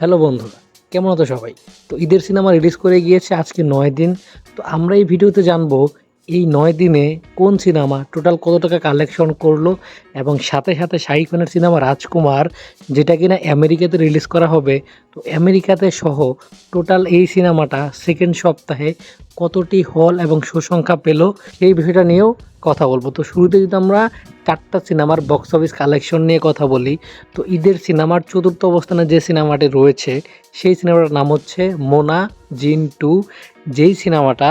Hello বন্ধুরা, কেমন আছো সবাই? তো ঈদের সিনেমা রিলিজ করে গিয়েছে আজকে নয় দিন। তো আমরা এই ভিডিওতে জানব এই নয় দিনে কোন সিনেমা, টোটাল কত টাকা কালেকশন করল এবং সাথে সাথে শাহিদ খানের সিনেমা রাজকুমার, যেটা কিনা আমেরিকাতে রিলিজ করা হবে। তো আমেরিকাতে সহ টোটাল এই সিনেমাটা সেকেন্ড সপ্তাহে কতটি হল এবং সুসংখ্যা পেল সেই বিষয়টা নিয়েও কথা বলব। তো শুরুতে যদি আমরা চারটা সিনেমার বক্স অফিস কালেকশন নিয়ে কথা বলি, তো ঈদের সিনেমার চতুর্থ অবস্থানে যে সিনেমাটি রয়েছে, সেই সিনেমাটার নাম হচ্ছে মোনা জিন টু। যেই সিনেমাটা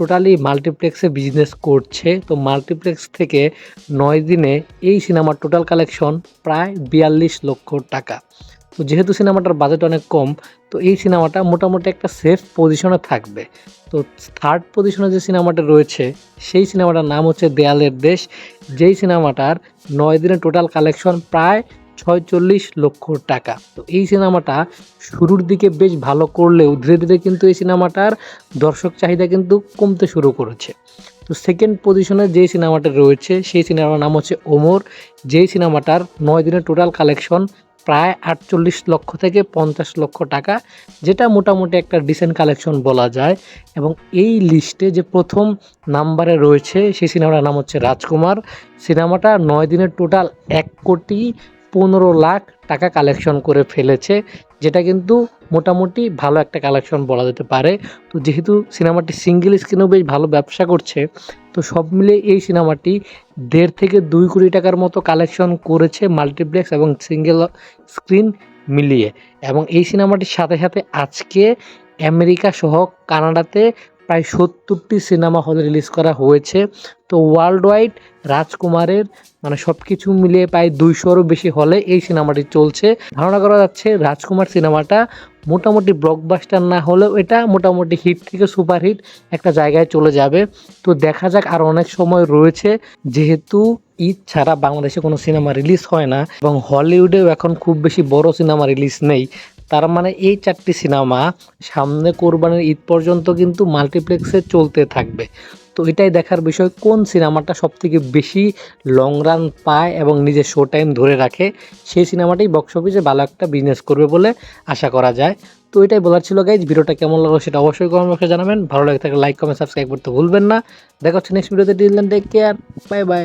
টোটালি মাল্টিপ্লেক্সে বিজনেস করছে, তো মাল্টিপ্লেক্স থেকে নয় দিনে এই সিনেমার টোটাল কালেকশন প্রায় বিয়াল্লিশ লক্ষ টাকা। তো যেহেতু সিনেমাটার বাজেট অনেক কম, তো এই সিনেমাটা মোটামুটি একটা সেফ পজিশনে থাকবে। তো থার্ড পজিশনে যে সিনেমাটা রয়েছে, সেই সিনেমাটার নাম হচ্ছে দেয়ালের দেশ। যেই সিনেমাটার নয় দিনের টোটাল কালেকশন প্রায় ছয়চল্লিশ লক্ষ টাকা। তো এই সিনেমাটা শুরুর দিকে বেশ ভালো করলেও ধীরে ধীরে কিন্তু এই সিনেমাটার দর্শক চাহিদা কিন্তু কমতে শুরু করেছে। তো সেকেন্ড পজিশনে যে সিনেমাটা রয়েছে, সেই সিনেমার নাম হচ্ছে ওমর। যেই সিনেমাটার নয় দিনের টোটাল কালেকশন প্রায় আটচল্লিশ লক্ষ থেকে পঞ্চাশ লক্ষ টাকা, যেটা মোটামুটি একটা ডিসেন্ট কালেকশন বলা যায়। এবং এই লিস্টে যে প্রথম নাম্বারে রয়েছে, সেই সিনেমাটার নাম হচ্ছে রাজকুমার। সিনেমাটা নয় দিনের টোটাল এক কোটি পনেরো লাখ টাকা কালেকশন করে ফেলেছে, যেটা কিন্তু মোটামুটি ভালো একটা কালেকশন বলা যেতে পারে। তো যেহেতু সিনেমাটি সিঙ্গেল স্ক্রিনেও বেশ ভালো ব্যবসা করছে তো সব মিলে এই সিনেমাটি দেড় থেকে দুই কোটি টাকার মতো কালেকশন করেছে মাল্টিপ্লেক্স এবং সিঙ্গেল স্ক্রিন মিলিয়ে। এবং এই সিনেমাটির সাথে সাথে আজকে আমেরিকা সহ কানাডাতে প্রায় সত্তরটি সিনেমা হলে রিলিজ করা হয়েছে। তো ওয়ার্ল্ড ওয়াইড রাজকুমারের মানে সব কিছু মিলিয়ে প্রায় দুইশোরও বেশি হলে এই সিনেমাটি চলছে। ধারণা করা যাচ্ছে রাজকুমার সিনেমাটা মোটামুটি ব্লকবাস্টার না হলেও এটা মোটামুটি হিট থেকে সুপার হিট একটা জায়গায় চলে যাবে। তো দেখা যাক আর অনেক সময় রয়েছে, যেহেতু ঈদ ছাড়া বাংলাদেশে কোনো সিনেমা রিলিজ হয় না এবং হলিউডেও এখন খুব বেশি বড় সিনেমা রিলিজ নেই। তার মানে এই চারটি সিনেমা সামনে কোরবানির ঈদ পর্যন্ত কিন্তু মাল্টিপ্লেক্সে চলতে থাকবে। তো এটাই দেখার বিষয়, কোন সিনেমাটা সবথেকে বেশি লং রান পায় এবং নিজের শো টাইম ধরে রাখে, সেই সিনেমাটাই বক্স অফিসে ভালো একটা বিজনেস করবে বলে আশা করা যায়। তো এটাই বলার ছিল গাইজ ভিডিওটা কেমন লাগল সেটা অবশ্যই কমেন্ট বক্সে জানাবেন। ভালো লাগে থাকলে লাইক কমেন্ট সাবস্ক্রাইব করতে ভুলবেন না। দেখা হচ্ছে নেক্সট ভিডিওতে till take care bye bye